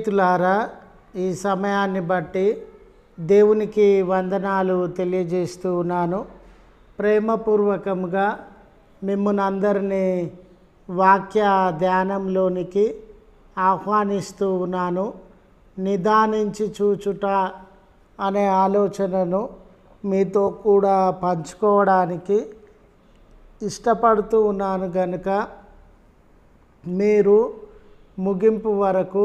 స్నేహితులారా ఈ సమయాన్ని బట్టి దేవునికి వందనాలు తెలియజేస్తూ ఉన్నాను. ప్రేమపూర్వకంగా మిమ్మల్ని అందరినీ వాక్య ధ్యానంలోనికి ఆహ్వానిస్తూ ఉన్నాను. నిదానించి చూచుట అనే ఆలోచనను మీతో కూడా పంచుకోవడానికి ఇష్టపడుతూ ఉన్నాను కనుక మీరు ముగింపు వరకు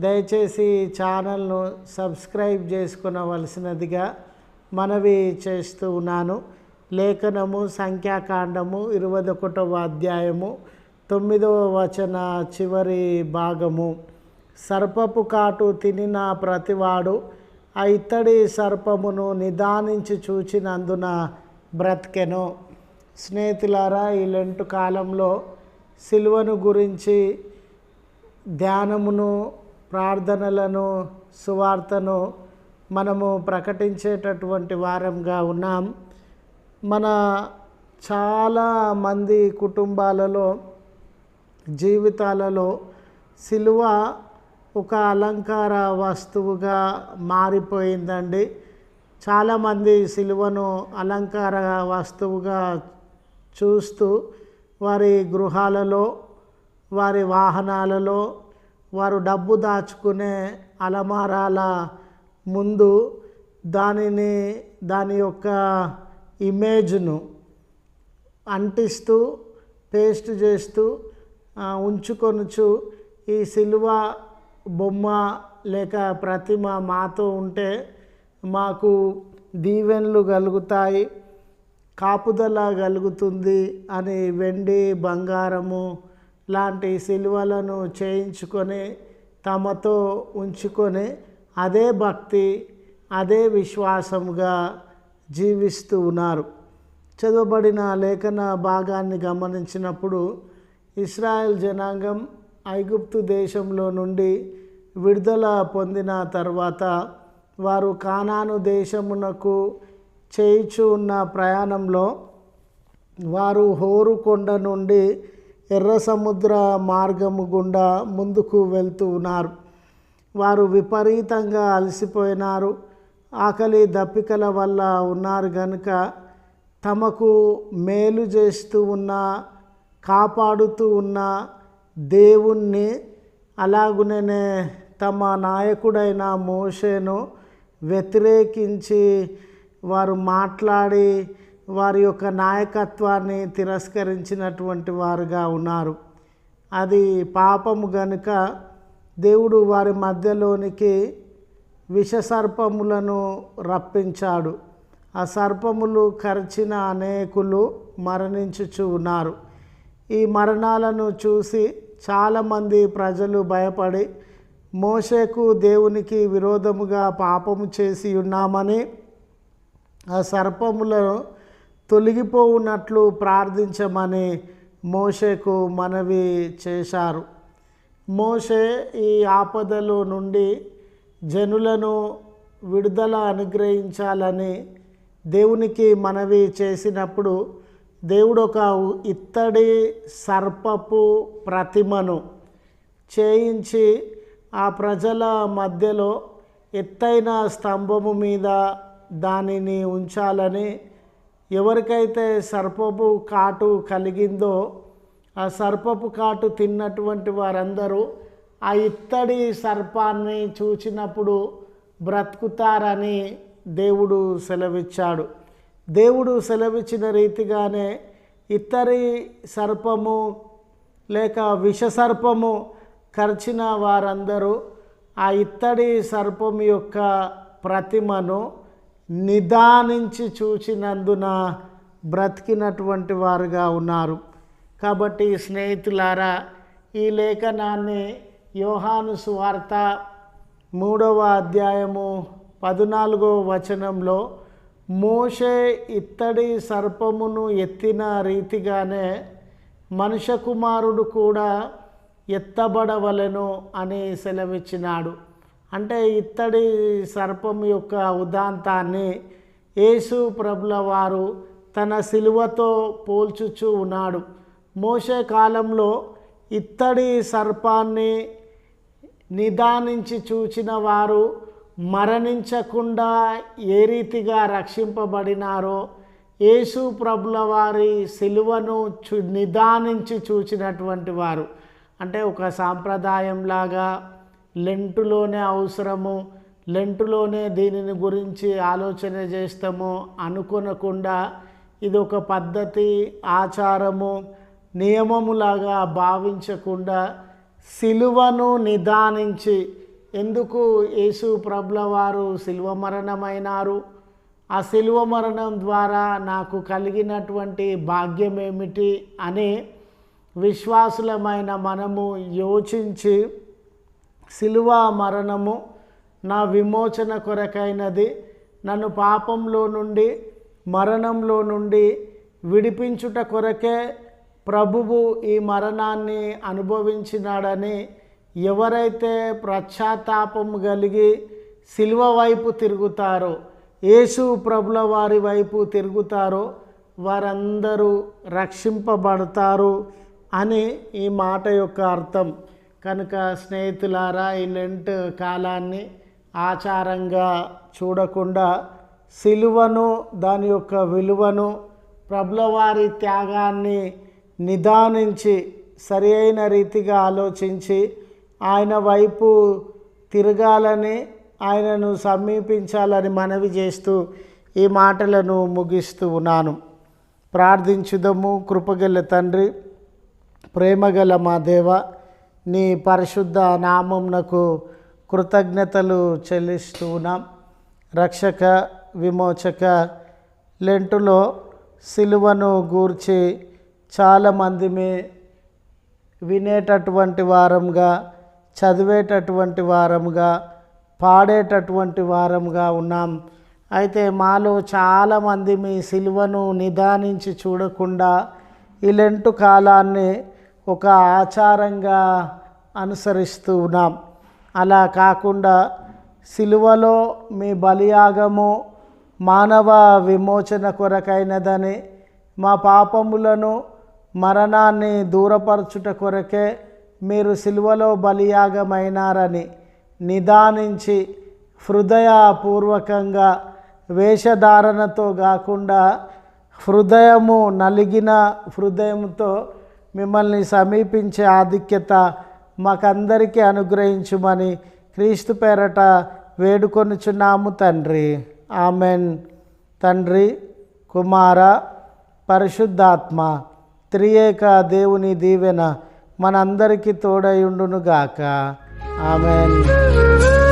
దయచేసి ఛానల్ను సబ్స్క్రైబ్ చేసుకునవలసినదిగా మనవి చేస్తూ ఉన్నాను. లేఖనము సంఖ్యాకాండము ఇరవై ఒకటవ అధ్యాయము తొమ్మిదవ వచన చివరి భాగము. సర్పపు కాటు తినిన ప్రతివాడు ఆ ఇత్తడి సర్పమును నిదానించి చూచినందున బ్రతికెను. స్నేహితులారా ఈ లెంటు కాలంలో సిలువను గురించి ధ్యానమును ప్రార్థనలను సువార్తను మనము ప్రకటించేటటువంటి వారంగా ఉన్నాం. మన చాలా మంది కుటుంబాలలో జీవితాలలో సిలువ ఒక అలంకార వస్తువుగా మారిపోయిందండి. చాలామంది సిలువను అలంకార వస్తువుగా చూస్తూ వారి గృహాలలో వారి వాహనాలలో వారు డబ్బు దాచుకునే అలమారాల ముందు దానిని దాని యొక్క ఇమేజ్ను అంటిస్తూ పేస్ట్ చేస్తూ ఉంచుకొనుచు ఈ సిల్వ బొమ్మ లేక ప్రతిమ మాతో ఉంటే మాకు దీవెనలు కలుగుతాయి కాపుదల కలుగుతుంది అని వెండి బంగారము లాంటి సిలువలను చేయించుకొని తమతో ఉంచుకొని అదే భక్తి అదే విశ్వాసంగా జీవిస్తూ ఉన్నారు. చదవబడిన లేఖన భాగాన్ని గమనించినప్పుడు ఇస్రాయెల్ జనాంగం ఐగుప్తు దేశంలో నుండి విడుదల పొందిన తర్వాత వారు కానాను దేశమునకు చేయిచు ఉన్న ప్రయాణంలో వారు హోరు కొండ నుండి ఎర్ర సముద్ర మార్గము గుండా ముందుకు వెళ్తూ ఉన్నారు. వారు విపరీతంగా అలసిపోయినారు. ఆకలి దప్పికల వల్ల ఉన్నారు గనుక తమకు మేలు చేస్తూ ఉన్న కాపాడుతూ ఉన్న దేవుణ్ణి అలాగునే తమ నాయకుడైన మోషేను వ్యతిరేకించి వారు మాట్లాడి వారి యొక్క నాయకత్వాన్ని తిరస్కరించినటువంటి వారుగా ఉన్నారు. అది పాపము గనుక దేవుడు వారి మధ్యలోనికి విషసర్పములను రప్పించాడు. ఆ సర్పములు కరిచిన అనేకులు మరణించుచు ఉన్నారు. ఈ మరణాలను చూసి చాలామంది ప్రజలు భయపడి మోషేకు దేవునికి విరోధముగా పాపము చేసి ఉన్నామని ఆ సర్పములను తొలగిపోవునట్లు ప్రార్థించమని మోషేకు మనవి చేశారు. మోషే ఈ ఆపదలో నుండి జనులను విడుదల అనుగ్రహించాలని దేవునికి మనవి చేసినప్పుడు దేవుడు ఒక ఇత్తడి సర్పపు ప్రతిమను చేయించి ఆ ప్రజల మధ్యలో ఎత్తైన స్తంభము మీద దానిని ఉంచాలని ఎవరికైతే సర్పపు కాటు కలిగిందో ఆ సర్పపు కాటు తిన్నటువంటి వారందరూ ఆ ఇత్తడి సర్పాన్ని చూచినప్పుడు బ్రతుకుతారని దేవుడు సెలవిచ్చాడు. దేవుడు సెలవిచ్చిన రీతిగానే ఇత్తడి సర్పము లేక విషసర్పము కరిచిన వారందరూ ఆ ఇత్తడి సర్పం యొక్క ప్రతిమను నిదానించి చూచినందున బ్రతికినటువంటి వారుగా ఉన్నారు. కాబట్టి స్నేహితులారా ఈ లేఖనాన్ని యోహాను సువార్త మూడవ అధ్యాయము పద్నాలుగో వచనంలో మోషే ఇత్తడి సర్పమును ఎత్తిన రీతిగానే మనుషకుమారుడు కూడా ఎత్తబడవలెను అని సెలవిచ్చినాడు. అంటే ఇత్తడి సర్పం యొక్క ఉదాంతాన్ని యేసు ప్రభుల వారు తన సిలువతో పోల్చుచూ ఉన్నాడు. మోసే కాలంలో ఇత్తడి సర్పాన్ని నిదానించి చూచిన వారు మరణించకుండా ఏ రీతిగా రక్షింపబడినారో యేసు ప్రభుల వారి సిలువను చు నిదానించి చూచినటువంటి వారు. అంటే ఒక సాంప్రదాయంలాగా లెంటులోనే అవసరము లెంటులోనే దీనిని గురించి ఆలోచన చేస్తాము అనుకునకుండా ఇది ఒక పద్ధతి ఆచారము నియమములాగా భావించకుండా సిలువను నిదానించి ఎందుకు యేసు ప్రభుల వారు సిలువ మరణమైనారు? ఆ శిలువ మరణం ద్వారా నాకు కలిగినటువంటి భాగ్యం ఏమిటి అని విశ్వాసులమైన మనము యోచించి శిలువ మరణము నా విమోచన కొరకైనది. నన్ను పాపంలో నుండి మరణంలో నుండి విడిపించుట కొరకే ప్రభువు ఈ మరణాన్ని అనుభవించినాడని ఎవరైతే పశ్చాత్తాపం కలిగి సిలువ వైపు తిరుగుతారో యేసు ప్రభుల వారి వైపు తిరుగుతారో వారందరూ రక్షింపబడతారు అని ఈ మాట యొక్క అర్థం. కనుక స్నేహితులారా ఈ లెంట్ కాలాన్ని ఆచారంగా చూడకుండా సిలువను దాని యొక్క విలువను ప్రభులవారి త్యాగాన్ని నిదానించి సరి అయిన రీతిగా ఆలోచించి ఆయన వైపు తిరగాలని ఆయనను సమీపించాలని మనవి చేస్తూ ఈ మాటలను ముగిస్తూ ఉన్నాను. ప్రార్థించుదము కృపగల తండ్రి ప్రేమగల మా దేవ నీ పరిశుద్ధ నామంనకు కృతజ్ఞతలు చెల్లిస్తూ ఉన్నాం. రక్షక విమోచక లెంటులో సిలువను గూర్చి చాలామంది మీ వినేటటువంటి వారంగా చదివేటటువంటి వారంగా పాడేటటువంటి వారంగా ఉన్నాం. అయితే మాలో చాలామంది మీ సిలువను నిదానించి చూడకుండా ఈ లెంటు కాలాన్ని ఒక ఆచారంగా అనుసరిస్తూ ఉన్నాం. అలా కాకుండా సిలువలో మీ బలియాగము మానవ విమోచన కొరకైనదని మా పాపములను మరణాన్ని దూరపరచుట కొరకే మీరు సిలువలో బలియాగమైనారని నిదానించి హృదయపూర్వకంగా వేషధారణతో కాకుండా హృదయము నలిగిన హృదయంతో మిమ్మల్ని సమీపించే ఆధిక్యత మాకందరికీ అనుగ్రహించుమని క్రీస్తు పేరట వేడుకొనుచున్నాము తండ్రి. ఆమెన్. తండ్రి కుమార పరిశుద్ధాత్మ త్రియేక దేవుని దీవెన మనందరికీ తోడయుండునుగాక ఆమెన్.